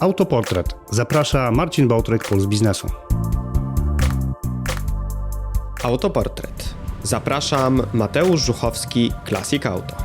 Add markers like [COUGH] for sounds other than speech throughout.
Autoportret. Zaprasza Marcin Bałtryk, Puls Biznesu. Autoportret. Zapraszam Mateusz Żuchowski, Classic Auto.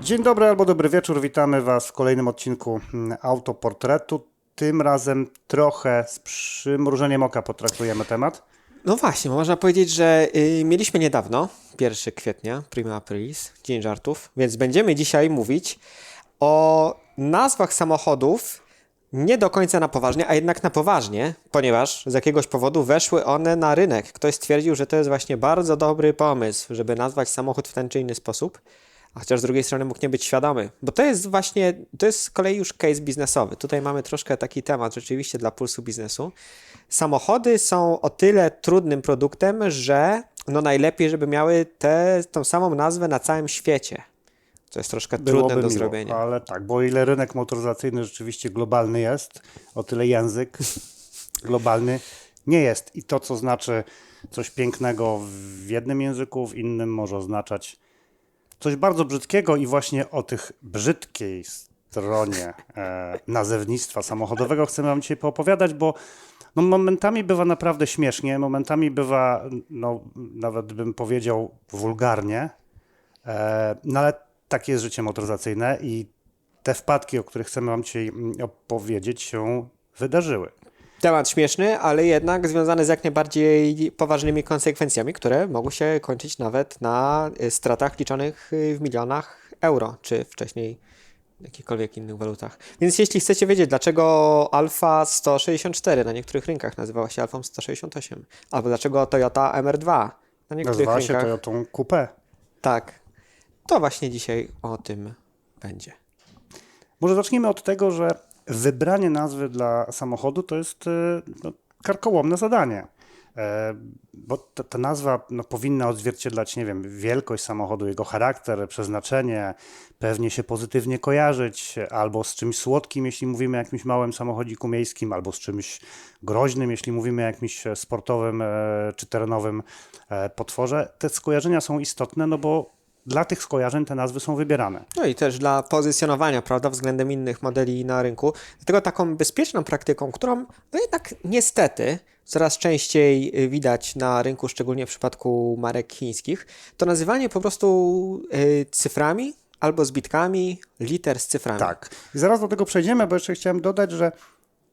Dzień dobry albo dobry wieczór. Witamy Was w kolejnym odcinku mm, Autoportretu. Tym razem trochę z przymrużeniem oka potraktujemy temat. No właśnie, można powiedzieć, że y, mieliśmy niedawno, 1 kwietnia, prima aprilis, Dzień Żartów, więc będziemy dzisiaj mówić o nazwach samochodów nie do końca na poważnie, a jednak na poważnie, ponieważ z jakiegoś powodu weszły one na rynek. Ktoś stwierdził, że to jest właśnie bardzo dobry pomysł, żeby nazwać samochód w ten czy inny sposób, a chociaż z drugiej strony mógł nie być świadomy, bo to jest właśnie, to jest z kolei już case biznesowy. Tutaj mamy troszkę taki temat rzeczywiście dla pulsu biznesu. Samochody są o tyle trudnym produktem, że no najlepiej, żeby miały tę tą samą nazwę na całym świecie. To jest troszkę Byłoby trudne do miło, zrobienia. Ale tak, bo o ile rynek motoryzacyjny rzeczywiście globalny jest, o tyle język [LAUGHS] globalny nie jest. I to, co znaczy coś pięknego w jednym języku, w innym może oznaczać coś bardzo brzydkiego i właśnie o tych brzydkiej stronie e, nazewnictwa samochodowego chcemy Wam dzisiaj poopowiadać, bo no, momentami bywa naprawdę śmiesznie, momentami bywa, no, nawet bym powiedział, wulgarnie, e, no ale takie jest życie motoryzacyjne i te wpadki, o których chcemy Wam dzisiaj mm, opowiedzieć, się wydarzyły. Temat śmieszny, ale jednak związany z jak najbardziej poważnymi konsekwencjami, które mogły się kończyć nawet na y, stratach liczonych y, w milionach euro, czy wcześniej w jakichkolwiek innych walutach. Więc jeśli chcecie wiedzieć, dlaczego Alfa 164 na niektórych rynkach nazywała się Alfą 168, albo dlaczego Toyota MR2 na niektórych Nazywała się rynkach... Toyotą Coupé. Tak, to właśnie dzisiaj o tym będzie. Może zacznijmy od tego, że wybranie nazwy dla samochodu to jest e, no, karkołomne zadanie. E, Bo ta, ta nazwa no, powinna odzwierciedlać, nie wiem, wielkość samochodu, jego charakter, przeznaczenie, pewnie się pozytywnie kojarzyć albo z czymś słodkim, jeśli mówimy o jakimś małym samochodziku miejskim, albo z czymś groźnym, jeśli mówimy o jakimś sportowym e, czy terenowym potworze. Te skojarzenia są istotne, no bo dla tych skojarzeń te nazwy są wybierane. No i też dla pozycjonowania, prawda, względem innych modeli na rynku. Dlatego taką bezpieczną praktyką, którą no jednak niestety coraz częściej widać na rynku, szczególnie w przypadku marek chińskich, to nazywanie po prostu y, cyframi albo zbitkami liter z cyframi. Tak. I zaraz do tego przejdziemy, bo jeszcze chciałem dodać, że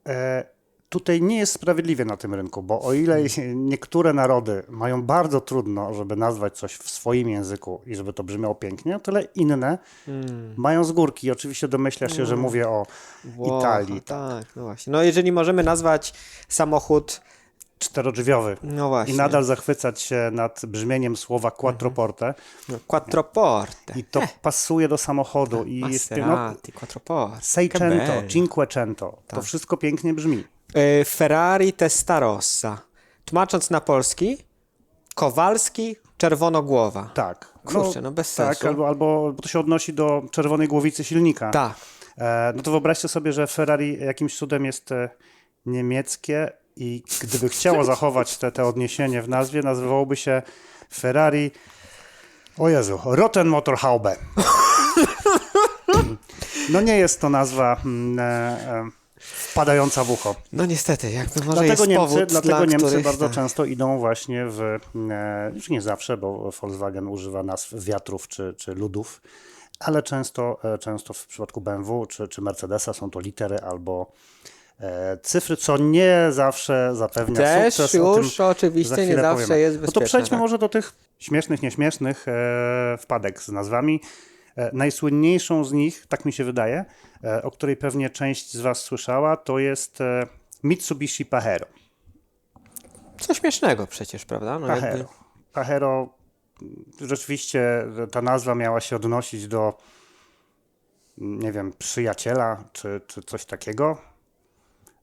e, tutaj nie jest sprawiedliwie na tym rynku, bo o ile niektóre narody mają bardzo trudno, żeby nazwać coś w swoim języku i żeby to brzmiało pięknie, o tyle inne mają z górki. I oczywiście domyśla się, że mówię o Włocha, Italii. Tak, no właśnie. No jeżeli możemy nazwać samochód, Czterodrzwiowy. no I nadal zachwycać się nad brzmieniem słowa quattroporte. no, quattroporte, I to pasuje do samochodu. I jest, no, quattroporte, Seicento. Cinquecento. To wszystko pięknie brzmi. Y, Ferrari Testarossa. Tłumacząc na polski, Kowalski Czerwonogłowa. Tak. Kurczę, no bez Tak, sensu. albo, albo to się odnosi do czerwonej głowicy silnika. Tak. E, no to wyobraźcie sobie, że Ferrari jakimś cudem jest e, niemieckie i gdyby chciało zachować te, te odniesienie w nazwie, nazywałoby się Ferrari, o Jezu, Rotten Motorhaube. [LAUGHS] No nie jest to nazwa mm, e, e, wpadająca w ucho. No niestety, jakby może Dlatego jest Niemcy, powód, dlatego dla Niemcy których, bardzo często idą właśnie w, e, już nie zawsze, bo Volkswagen używa nazw wiatrów czy, czy ludów, ale często, e, często w przypadku BMW czy, czy Mercedesa są to litery albo e, cyfry, co nie zawsze zapewnia Też sukces. O tym już oczywiście za nie zawsze powiemy. jest No to bezpieczne, przejdźmy tak. może do tych śmiesznych, nieśmiesznych e, wpadek z nazwami. E, najsłynniejszą z nich, tak mi się wydaje, e, o której pewnie część z Was słyszała, to jest e, Mitsubishi Pajero. Co śmiesznego przecież, prawda? No jakby, Pajero. Pajero, rzeczywiście ta nazwa miała się odnosić do, nie wiem, przyjaciela czy, czy coś takiego.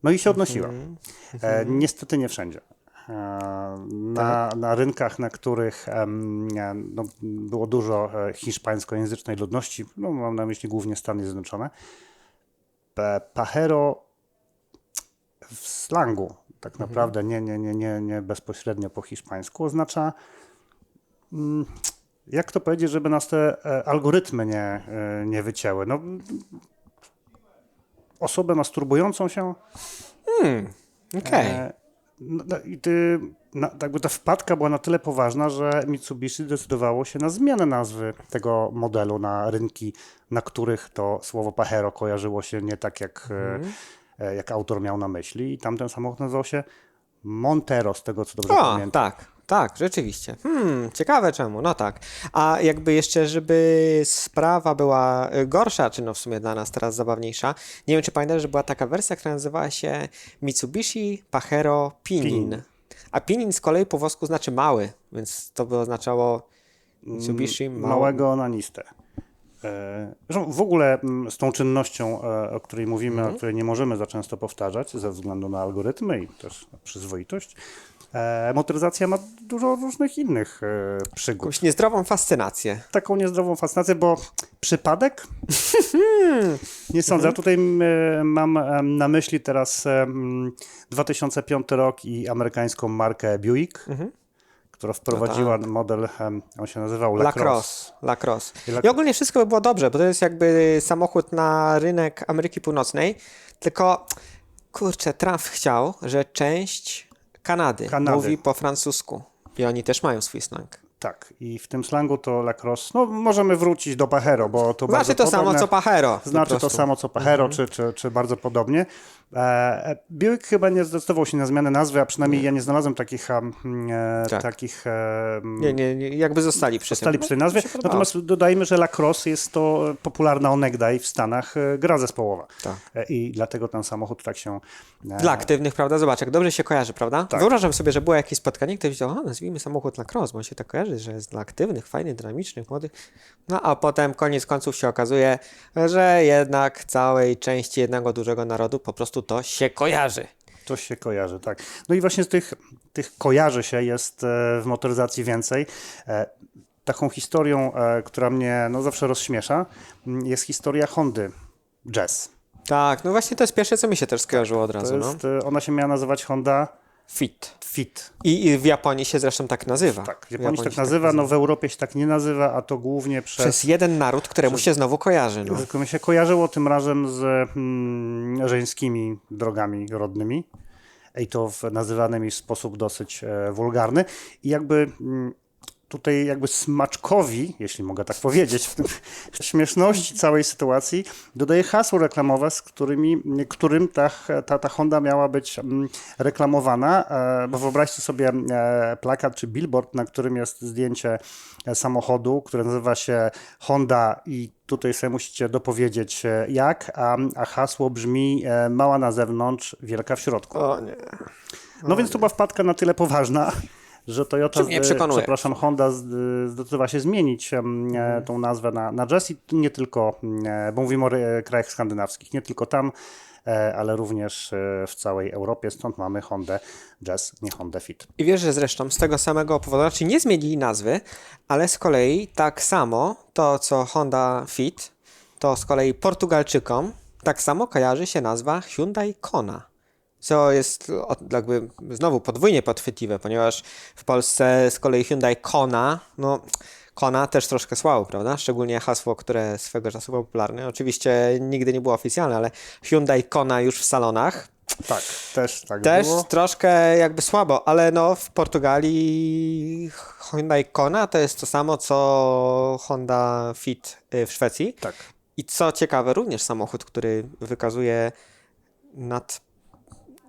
No i się odnosiła. E, niestety nie wszędzie. E, Na, na rynkach, na których nie, no, było dużo e, hiszpańskojęzycznej ludności, no, mam na myśli głównie Stany Zjednoczone, Pajero w slangu, tak naprawdę nie, nie, nie, nie, nie bezpośrednio po hiszpańsku, oznacza, mm, jak to powiedzieć, żeby nas te e, algorytmy nie, e, nie wycięły. No, osobę masturbującą się, Okej. E, No, no, I ty, na, jakby ta wpadka była na tyle poważna, że Mitsubishi zdecydowało się na zmianę nazwy tego modelu na rynki, na których to słowo Pajero kojarzyło się nie tak, jak, e, e, jak autor miał na myśli. I tamten samochód nazywał się Montero, z tego co dobrze O, pamiętam. tak, tak, rzeczywiście. Hmm, ciekawe czemu, no tak. A jakby jeszcze, żeby sprawa była y, gorsza, czy no w sumie dla nas teraz zabawniejsza, nie wiem, czy pamiętasz, że była taka wersja, która nazywała się Mitsubishi Pajero Pinin. Pinin. A Pinin z kolei po włosku znaczy mały, więc to by oznaczało Mitsubishi mały. Małego onanistę. E, w ogóle mm, z tą czynnością, e, o której mówimy, Mhm. o której nie możemy za często powtarzać ze względu na algorytmy i też na przyzwoitość, motoryzacja ma dużo różnych innych e, przygód. Jakąś niezdrową fascynację. Taką niezdrową fascynację, bo przypadek? [LAUGHS] nie sądzę. Ja tutaj m, e, mam na myśli teraz em, 2005 rok i amerykańską markę Buick, która wprowadziła model, em, on się nazywał Lacrosse. Lacrosse. Lac- I ogólnie wszystko by było dobrze, bo to jest jakby samochód na rynek Ameryki Północnej, tylko kurczę, Trump chciał, że część Kanady, Kanady. mówi po francusku. I oni też mają swój slang. Tak, i w tym slangu to lacrosse, no możemy wrócić do Pajero, bo to bardzo Znaczy to samo podobne- co Pajero. Znaczy to prostu. samo co Pajero, czy, czy, czy bardzo podobnie. E, e, Buick chyba nie zdecydował się na zmianę nazwy, a przynajmniej ja nie znalazłem takich, em, e, Tak. takich e, Nie, nie, nie, jakby zostali przy Zostali przy tej nazwie. Natomiast dodajmy, że lacrosse jest to popularna onegdaj w Stanach e, gra zespołowa. Tak. E, I dlatego ten samochód tak się... e, Dla aktywnych, prawda? Zobacz, jak dobrze się kojarzy, prawda? Tak. Wyobrażam sobie, że było jakieś spotkanie, ktoś powiedział, o, nazwijmy samochód Lacrosse, bo on się tak kojarzy, że jest dla aktywnych, fajnych, dynamicznych, młodych. No a potem koniec końców się okazuje, że jednak całej części jednego dużego narodu po prostu to się kojarzy. To się kojarzy, tak. No i właśnie z tych, tych kojarzy się jest e, w motoryzacji więcej. E, Taką historią, e, która mnie no, zawsze rozśmiesza, m, jest historia Hondy Jazz. Tak, no właśnie to jest pierwsze, co mi się też skojarzyło od razu, no. jest, e, ona się miała nazywać Honda Fit. Fit. I, I w Japonii się zresztą tak nazywa. Tak, w Japonii się tak nazywa, no w Europie się tak nie nazywa, a to głównie przez... Przez jeden naród, któremu się znowu kojarzy, no. Tylko mi się kojarzyło tym razem z mm, żeńskimi drogami rodnymi. I to w nazywanym w sposób dosyć e, wulgarny. I jakby mm, tutaj jakby smaczkowi, jeśli mogę tak powiedzieć, w tym [LAUGHS] śmieszności całej sytuacji, dodaje hasło reklamowe, z którymi, którym ta, ta, ta Honda miała być mm, reklamowana, e, bo wyobraźcie sobie e, plakat czy billboard, na którym jest zdjęcie e, samochodu, które nazywa się Honda i tutaj sobie musicie dopowiedzieć jak, a, a hasło brzmi mała na zewnątrz, wielka w środku. O nie. No więc to była wpadka na tyle poważna, że Toyota, z- przekonuje. przepraszam, Honda zdecydowała się zmienić em, Mhm. e, tą nazwę na, na Jazz i nie tylko, e, bo mówimy o krajach skandynawskich, nie tylko tam, e, ale również e, w całej Europie, stąd mamy Hondę Jazz, nie Honda Fit. I wiesz, że zresztą z tego samego powodu, znaczy nie zmienili nazwy, ale z kolei tak samo to, co Honda Fit, to z kolei Portugalczykom tak samo kojarzy się nazwa Hyundai Kona. Co jest jakby znowu podwójnie podchwytliwe, ponieważ w Polsce z kolei Hyundai Kona, no Kona też troszkę słabo, prawda? Szczególnie hasło, które swego czasu było popularne. Oczywiście nigdy nie było oficjalne, ale Hyundai Kona już w salonach. Tak, też tak Też było. troszkę jakby słabo, ale no w Portugalii Hyundai Kona to jest to samo co Honda Fit y, w Szwecji. Tak. I co ciekawe, również samochód, który wykazuje nad,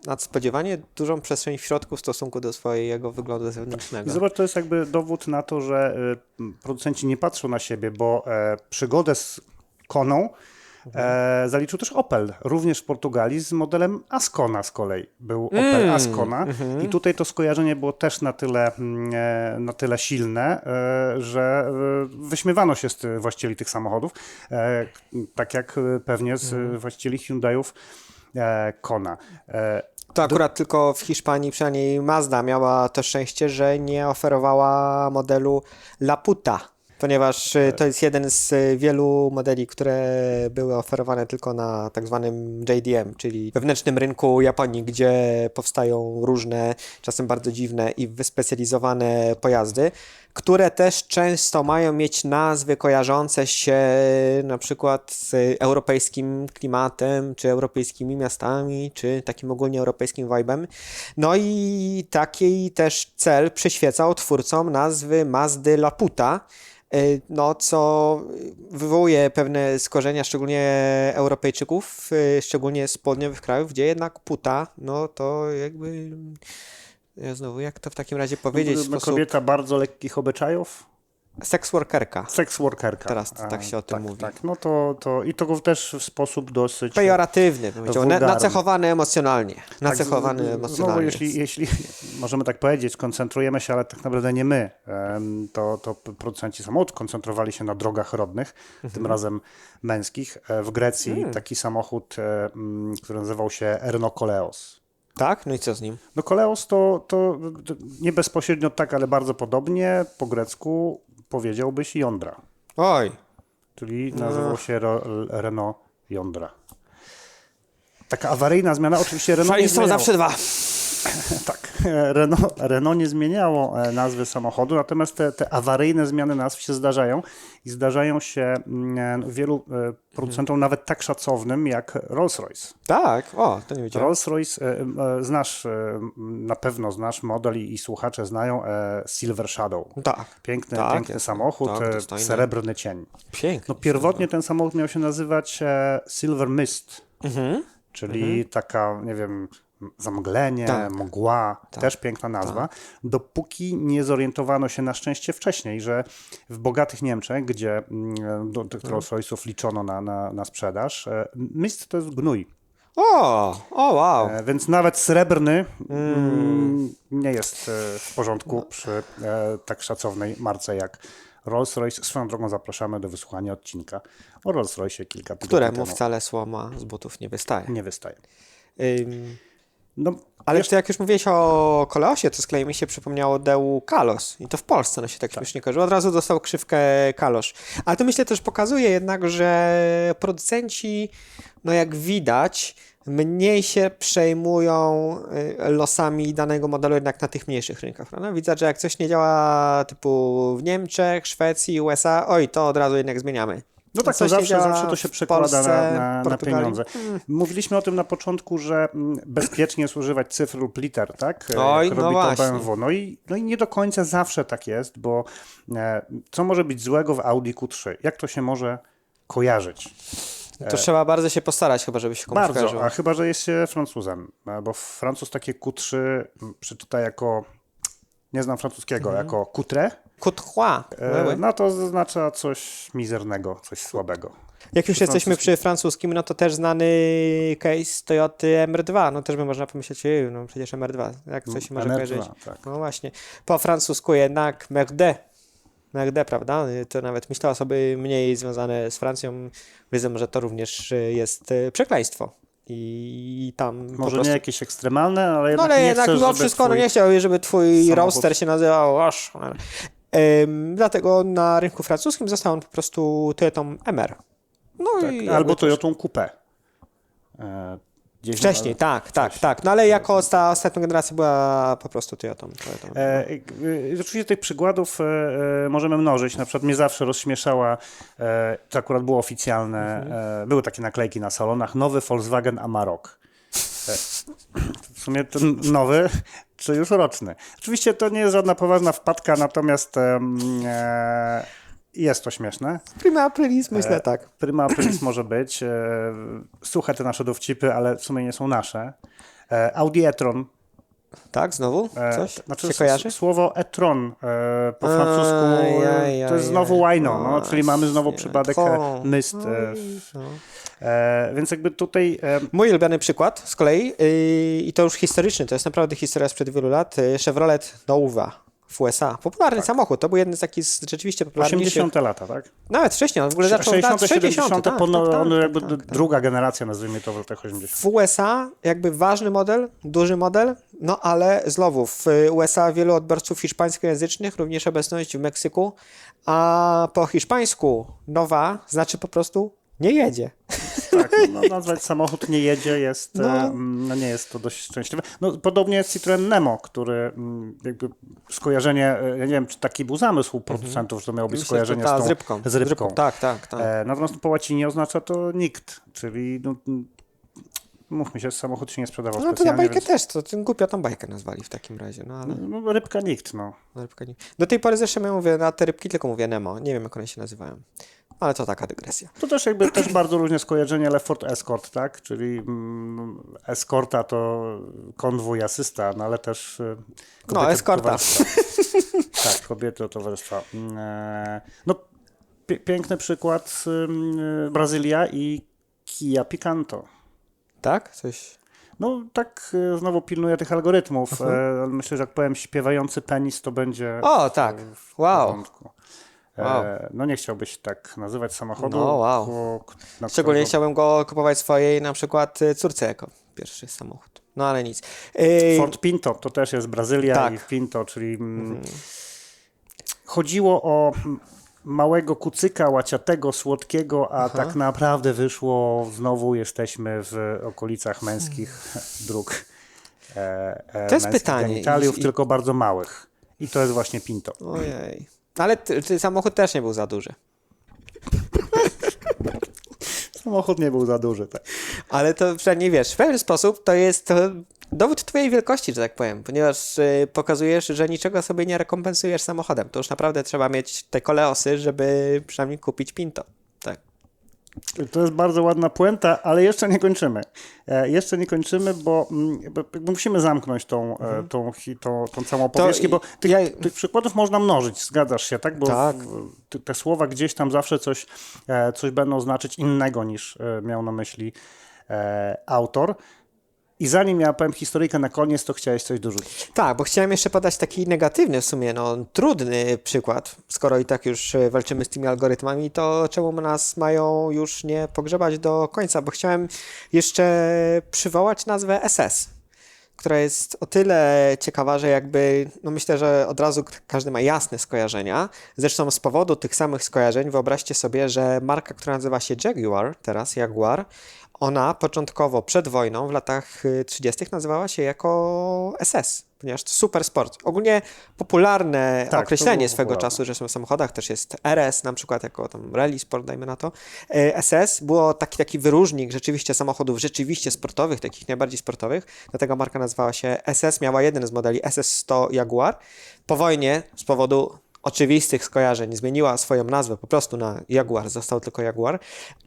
nadspodziewanie dużą przestrzeń w środku w stosunku do swojego wyglądu zewnętrznego. I zobacz, to jest jakby dowód na to, że y, producenci nie patrzą na siebie, bo e, przygodę z Koną e, zaliczył też Opel, również w Portugalii z modelem Ascona z kolei. Był Opel Ascona i tutaj to skojarzenie było też na tyle, mm, e, na tyle silne, e, że e, wyśmiewano się z właścicieli tych samochodów, e, tak jak pewnie z e, właścicieli Hyundaiów Kona. E, To akurat tylko w Hiszpanii, przynajmniej Mazda miała to szczęście, że nie oferowała modelu Laputa. Ponieważ y, to jest jeden z y, wielu modeli, które były oferowane tylko na tak zwanym JDM, czyli wewnętrznym rynku Japonii, gdzie powstają różne, czasem bardzo dziwne i wyspecjalizowane pojazdy, które też często mają mieć nazwy kojarzące się na przykład z europejskim klimatem, czy europejskimi miastami, czy takim ogólnie europejskim vibem. No i taki też cel przyświecał twórcom nazwy Mazdy Laputa, y, no, co wywołuje pewne skorzenia, szczególnie Europejczyków, y, szczególnie z południowych krajów, gdzie jednak puta, no to jakby, ja znowu, jak to w takim razie powiedzieć w sposób, Kobieta bardzo lekkich obyczajów, seks workerka, seks workerka. Teraz tak się o tym tak, mówi. Tak, no to, to i to też w sposób dosyć... pejoratywny, bym powiedział, na, nacechowany emocjonalnie, Tak, nacechowany Znowu, emocjonalnie. jeśli, jeśli [LAUGHS] możemy tak powiedzieć, koncentrujemy się, ale tak naprawdę nie my, to, to producenci samochodów koncentrowali się na drogach rodnych, Mhm. tym razem męskich. E, W Grecji Hmm. taki samochód, e, który nazywał się Renault Koleos. Tak? No i co z nim? No Koleos to, to nie bezpośrednio tak, ale bardzo podobnie po grecku powiedziałbyś jądra, Oj, czyli nazywał się Renault Jądra. Taka awaryjna zmiana, oczywiście Renault nie fajni są zawsze dwa. [LAUGHS] Tak, [LAUGHS] Renault, Renault nie zmieniało e, nazwy samochodu, natomiast te, te awaryjne zmiany nazw się zdarzają i zdarzają się mm, e, wielu e, producentom, nawet tak szacownym jak Rolls-Royce. Tak, o, to nie wiedziałem. Rolls-Royce, znasz, na pewno znasz model i, i słuchacze znają Silver Shadow. Tak, Piękny, Tak, piękny jest. samochód, Tak, srebrny cień. pięknie. No pierwotnie ten samochód miał się nazywać Silver Mist, Mhm. czyli taka, nie wiem, zamglenie, Tak. mgła, też piękna nazwa, dopóki nie zorientowano się na szczęście wcześniej, że w bogatych Niemczech, gdzie mm, do tych Rolls-Royce'ów liczono na, na, na sprzedaż, e, mist to jest gnój, O, o wow. e, więc nawet srebrny mm, nie jest e, w porządku przy e, tak szacownej marce jak Rolls-Royce. Swoją drogą zapraszamy do wysłuchania odcinka o Rolls-Royce kilka tygodni Któremu temu. wcale słoma z butów nie wystaje. Nie wystaje. Ym, No, ale to jak już mówiłeś o Koleosie, to z kolei mi się przypomniało Deu Kalos. I to w Polsce no się tak, śmiesznie kojarzy. Od razu dostał krzywkę Kalosz. Ale to myślę też pokazuje jednak, że producenci, no jak widać, mniej się przejmują y, losami danego modelu jednak na tych mniejszych rynkach. Prawda? Widzę, że jak coś nie działa typu w Niemczech, Szwecji, USA, oj, to od razu jednak zmieniamy. No tak, to zawsze, zawsze to się przekłada Polsce, na, na, pieniądze. Mówiliśmy o tym na początku, że mm, bezpiecznie jest używać cyfr lub liter, tak? E, Oj, Jak no robi to BMW. No i, no i nie do końca zawsze tak jest, bo e, co może być złego w Audi Q3? Jak to się może kojarzyć? To e, trzeba bardzo się postarać, chyba, żeby się komuś Bardzo, kojarzyło. a chyba, że jest się Francuzem, bo Francuz takie Q3 przeczyta jako, nie znam francuskiego, mhm. jako Q3, Courtois. E, no to oznacza coś mizernego, coś słabego. Jak już jesteśmy przy francuskim, no to też znany case Toyota MR2. No też by można pomyśleć, no przecież MR2, jak coś się może MR2, kojarzyć. Tak. No właśnie. Po francusku jednak MRD. MRD, prawda? To nawet myślę osoby mniej związane z Francją wiedzą, że to również jest e, przekleństwo i tam. Może prostu... nie jakieś ekstremalne, ale jednak. No ale nie jednak chcesz, mimo wszystko, no twój... no nie chciałbym, żeby twój samochód... roaster się nazywał. Oż, Dlatego na rynku francuskim został on po prostu Toyotą MR. No i Tak, jakby albo to- Toyotą Coupé. E, gdzieś Wcześniej, na- tak, tak, tak. No ale jako ta ostatnia generacja była po prostu Toyotą. Toyotą. E, e, e, oczywiście tych przykładów e, możemy mnożyć. Na przykład mnie zawsze rozśmieszała, e, to akurat było oficjalne, Mhm. były takie naklejki na salonach, nowy Volkswagen Amarok. W sumie ten nowy, czy już roczny. Oczywiście to nie jest żadna poważna wpadka, natomiast e, jest to śmieszne. Prima Aprilis, myślę tak. Prima aprilis może być. E, suche te nasze dowcipy, ale w sumie nie są nasze. E, Audi e-tron. Tak, znowu? E, Coś znaczy się kojarzy? Słowo e-tron e, po francusku Aj, e, to jest znowu aj. łajno, no, czyli mamy znowu przypadek tron. e, myst. E, No. e, więc jakby tutaj e, Mój ulubiony przykład z kolei, yy, i to już historyczny, to jest naprawdę historia sprzed wielu lat, yy, Chevrolet Nova. W USA. Popularny samochód, to był jeden z takich z rzeczywiście popularniejszych. 80 lata, tak? Nawet wcześniej, on w ogóle zaczął 60 60 60 70 tak, pono- tak, tak, on tak, jakby tak, tak. druga generacja, nazwijmy to w latach 80. W USA jakby ważny model, duży model, no ale znowu w USA wielu odbiorców hiszpańskojęzycznych, również obecność w Meksyku, a po hiszpańsku nowa znaczy po prostu nie jedzie. Tak, no, [LAUGHS] nazwać samochód nie jedzie jest, No. no. no nie jest to dość szczęśliwe. No, podobnie jest Citroen Nemo, który mm, jakby skojarzenie, e, ja nie wiem, czy taki był zamysł producentów, że to miało być Mhm. Myślę, skojarzenie ta, z, tą, z rybką. Z rybką. Tak, tak, tak. E, natomiast po łacinie oznacza to nikt, czyli no, mm, mówmy się, samochód się nie sprzedawał No to na bajkę więc, też, to tym głupio tą bajkę nazwali w takim razie, no ale no, rybka nikt, no. na rybkę nie. Do tej pory zresztą ja mówię na te rybki tylko mówię Nemo, nie wiem jak one się nazywają. Ale to taka dygresja. To też jakby też bardzo różne skojarzenie, ale Ford Escort, tak? Czyli mm, eskorta to konwój asysta, no ale też e, No, eskorta. [LAUGHS] tak, kobiety towarzystwa. Mm, e, No, piękny przykład e, Brazylia i Kia Picanto. Tak? Coś... No tak e, znowu pilnuję tych algorytmów. e, ale Myślę, że jak powiem śpiewający penis, to będzie O, tak. w Wow. porządku. E, Wow. No nie chciałbyś tak nazywać samochodu. No, wow. Szczególnie chciałbym go kupować swojej na przykład y, córce jako pierwszy samochód. No ale nic. Ford Pinto to też jest Brazylia Tak. i Pinto, czyli mm, chodziło o małego kucyka, łaciatego, słodkiego, a tak naprawdę wyszło, znowu jesteśmy w okolicach męskich dróg. E, e, To jest pytanie. genitaliów, I- i- tylko bardzo małych. I to jest właśnie Pinto. Ojej. Ale ty, ty samochód też nie był za duży. [LAUGHS] Samochód nie był za duży. Tak. Ale to przynajmniej wiesz, w pewien sposób to jest dowód twojej wielkości, że tak powiem, ponieważ y, pokazujesz, że niczego sobie nie rekompensujesz samochodem. To już naprawdę trzeba mieć te koleosy, żeby przynajmniej kupić Pinto. To jest bardzo ładna puenta, ale jeszcze nie kończymy. E, jeszcze nie kończymy, bo, mm, bo jakby musimy zamknąć tą, e, tą, hi- tą, tą całą i- bo tych, ja- tych przykładów można mnożyć, zgadzasz się, tak? Bo Tak. te- słowa gdzieś tam zawsze coś, e, coś będą znaczyć innego niż miał na myśli autor. I zanim ja powiem historyjkę na koniec, to chciałeś coś dorzucić. Tak, bo chciałem jeszcze podać taki negatywny w sumie, no trudny przykład. Skoro i tak już e, walczymy z tymi algorytmami, to czemu nas mają już nie pogrzebać do końca? Bo chciałem jeszcze przywołać nazwę SS, która jest o tyle ciekawa, że jakby, no myślę, że od razu każdy ma jasne skojarzenia. Zresztą z powodu tych samych skojarzeń wyobraźcie sobie, że marka, która nazywa się Jaguar, teraz Jaguar, ona początkowo przed wojną w latach y, 30. nazywała się jako SS, ponieważ to super sport. Ogólnie popularne Tak, określenie swego popularne. czasu, zresztą w samochodach też jest RS na przykład, jako tam rally sport, dajmy na to. E, SS było taki, taki wyróżnik rzeczywiście samochodów rzeczywiście sportowych, takich najbardziej sportowych, dlatego marka nazywała się SS, miała jeden z modeli SS100 Jaguar. Po wojnie z powodu oczywistych skojarzeń zmieniła swoją nazwę po prostu na Jaguar, został tylko Jaguar.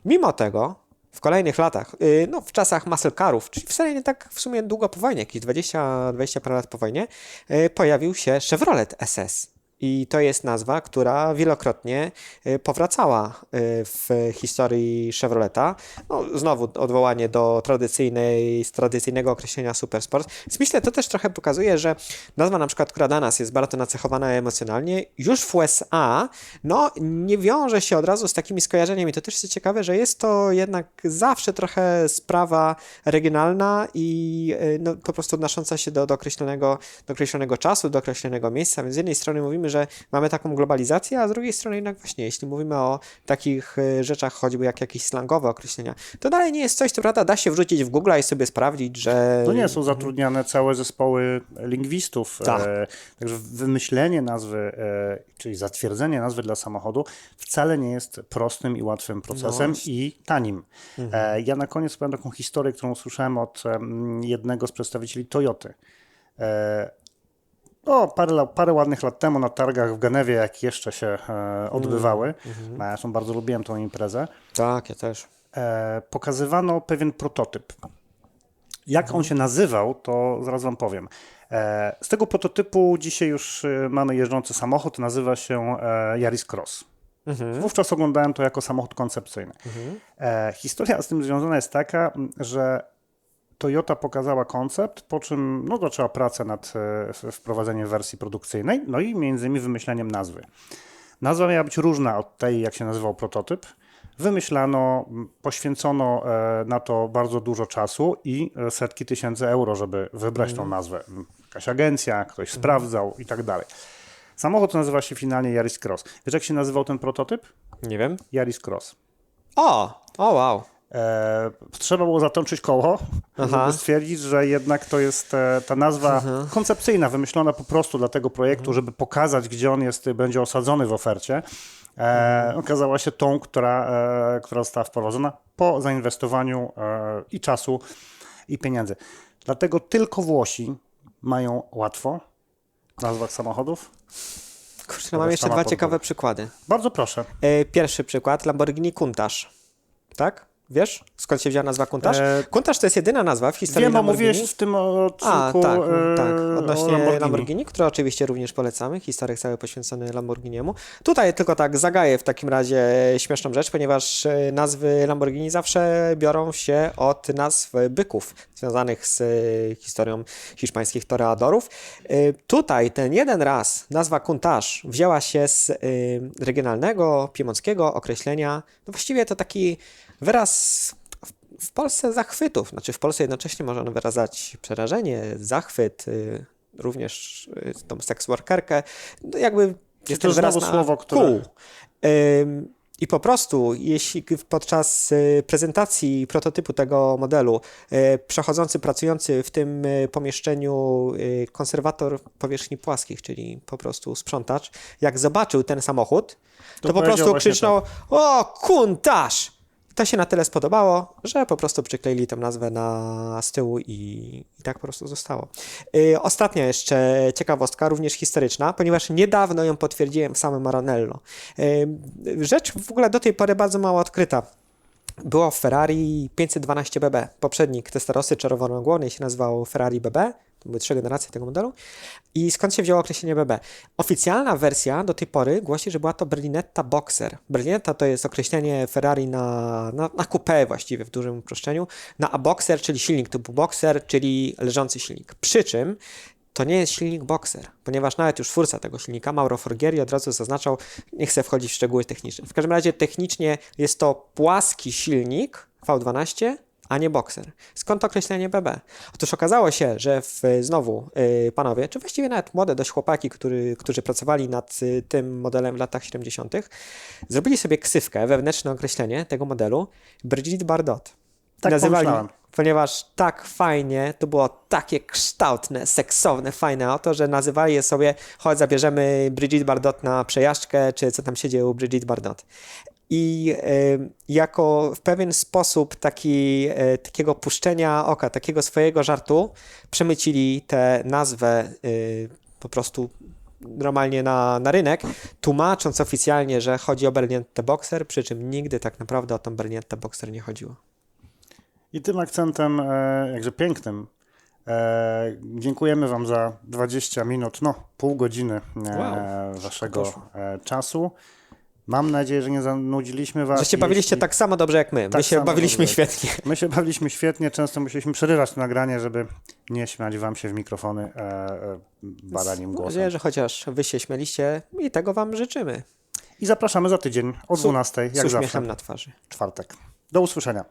Mimo tego w kolejnych latach, yy, no w czasach muscle carów, czyli wcale nie tak w sumie długo po wojnie, jakieś 20, 20 parę lat po wojnie, yy, pojawił się Chevrolet SS. I to jest nazwa, która wielokrotnie y, powracała y, w historii Chevroleta. No, znowu odwołanie do tradycyjnej, z tradycyjnego określenia supersport. Więc myślę, to też trochę pokazuje, że nazwa na przykład, która dla nas jest bardzo nacechowana emocjonalnie, już w USA, no nie wiąże się od razu z takimi skojarzeniami. To też jest ciekawe, że jest to jednak zawsze trochę sprawa regionalna i y, no, po prostu odnosząca się do, do, określonego, do określonego czasu, do określonego miejsca. Więc z jednej strony mówimy, że mamy taką globalizację, a z drugiej strony jednak właśnie, jeśli mówimy o takich y, rzeczach choćby jak jakieś slangowe określenia, to dalej nie jest coś, co prawda da się wrzucić w Google i sobie sprawdzić, że... To nie są zatrudniane całe zespoły lingwistów. Tak. E, także wymyślenie nazwy, e, czyli zatwierdzenie nazwy dla samochodu wcale nie jest prostym i łatwym procesem i tanim. E, ja na koniec powiem taką historię, którą usłyszałem od jednego z przedstawicieli Toyoty. O, parę, la- parę ładnych lat temu na targach w Genewie, jak jeszcze się e, odbywały, a ja zresztą bardzo lubiłem tą imprezę, Tak, ja też. e, pokazywano pewien prototyp. Jak on się nazywał, to zaraz wam powiem. E, z tego prototypu dzisiaj już e, mamy jeżdżący samochód, nazywa się e, Yaris Cross. Wówczas oglądałem to jako samochód koncepcyjny. E, historia z tym związana jest taka, że Toyota pokazała koncept, po czym no, zaczęła pracę nad e, wprowadzeniem wersji produkcyjnej, no i między innymi wymyśleniem nazwy. Nazwa miała być różna od tej, jak się nazywał prototyp. Wymyślano, poświęcono e, na to bardzo dużo czasu i e, setki tysięcy euro, żeby wybrać tą nazwę. M, Jakaś agencja, ktoś sprawdzał i tak dalej. Samochód nazywa się finalnie Yaris Cross. Wiesz, jak się nazywał ten prototyp? Nie wiem. Yaris Cross. O, o wow. E, trzeba było zatoczyć koło, Aha. [LAUGHS] żeby stwierdzić, że jednak to jest e, ta nazwa koncepcyjna, wymyślona po prostu dla tego projektu, żeby pokazać, gdzie on jest, będzie osadzony w ofercie. E, okazała się tą, która, e, która została wprowadzona po zainwestowaniu e, i czasu, i pieniędzy. Dlatego tylko Włosi mają łatwo w nazwach samochodów. Kurczę, no mam jeszcze dwa podpowiedź. ciekawe przykłady. Bardzo proszę. E, Pierwszy przykład, Lamborghini Countach. Tak? Wiesz, skąd się wzięła nazwa Countach? E, Countach to jest jedyna nazwa w historii Wiem, bo Lamborghini. mówiłeś w tym odcinku A, tak, e, tak. o Odnośnie Lamborghini. Lamborghini. który oczywiście również polecamy. Historyk cały poświęcony Lamborghiniemu. Tutaj tylko tak zagaję w takim razie śmieszną rzecz, ponieważ e, nazwy Lamborghini zawsze biorą się od nazw byków związanych z e, historią hiszpańskich toreadorów. E, Tutaj ten jeden raz nazwa Countach wzięła się z e, regionalnego, piemonckiego określenia, no właściwie to taki wyraz w Polsce zachwytów. Znaczy w Polsce jednocześnie można wyrażać przerażenie, zachwyt, y, również y, tą seksworkerkę. No jakby jest to znowu słowo, które- kół. I po prostu, jeśli podczas y, prezentacji prototypu tego modelu przechodzący, pracujący w tym pomieszczeniu konserwator powierzchni płaskich, czyli po prostu sprzątacz, jak zobaczył ten samochód, to, po powiedział prostu krzyczał: O, kuntaż! To się na tyle spodobało, że po prostu przykleili tę nazwę na z tyłu i, i tak po prostu zostało. Yy, ostatnia jeszcze ciekawostka, również historyczna, ponieważ niedawno ją potwierdziłem w samym Maranello. Yy, rzecz w ogóle do tej pory bardzo mało odkryta. Było w Ferrari 512BB. Poprzednik Testarossy czerwonogłownej się nazywał Ferrari BB. Były trzy generacje tego modelu. I skąd się wzięło określenie BB? Oficjalna wersja do tej pory głosi, że była to Berlinetta Boxer. Berlinetta to jest określenie Ferrari na, na, na coupé właściwie w dużym uproszczeniu, na a Boxer, czyli silnik typu Boxer, czyli leżący silnik. Przy czym to nie jest silnik Boxer, ponieważ nawet już twórca tego silnika, Mauro Forghieri, od razu zaznaczał, nie chcę wchodzić w szczegóły techniczne. W każdym razie technicznie jest to płaski silnik V12, a nie Boxer. Skąd określenie BB? Otóż okazało się, że w, znowu yy, panowie, czy właściwie nawet młode dość chłopaki, który, którzy pracowali nad y, tym modelem w latach 70., zrobili sobie ksywkę, wewnętrzne określenie tego modelu Brigitte Bardot. Tak pomyślałem. ponieważ tak fajnie, to było takie kształtne, seksowne, fajne auto, że nazywali je sobie, chodź zabierzemy Brigitte Bardot na przejażdżkę, czy co tam się dzieje u Brigitte Bardot. I y, jako w pewien sposób taki, y, takiego puszczenia oka, takiego swojego żartu, przemycili tę nazwę y, po prostu normalnie na, na rynek, tłumacząc oficjalnie, że chodzi o Berniente Boxer, przy czym nigdy tak naprawdę o tą Berniente Boxer nie chodziło. I tym akcentem, e, jakże pięknym, e, dziękujemy Wam za 20 minut, no pół godziny e, Wow, Waszego e, czasu. Mam nadzieję, że nie zanudziliśmy Was. Że się bawiliście Jeśli- tak samo dobrze jak my. My Tak się samo bawiliśmy dobrze. świetnie. My się bawiliśmy świetnie, często musieliśmy przerywać to nagranie, żeby nie śmiać Wam się w mikrofony e, e, baraniem Mam głosem. nadzieję, że chociaż wy się śmieliście i tego wam życzymy. I zapraszamy za tydzień o 12, Z jak uśmiechem zawsze, na twarzy. czwartek. Do usłyszenia.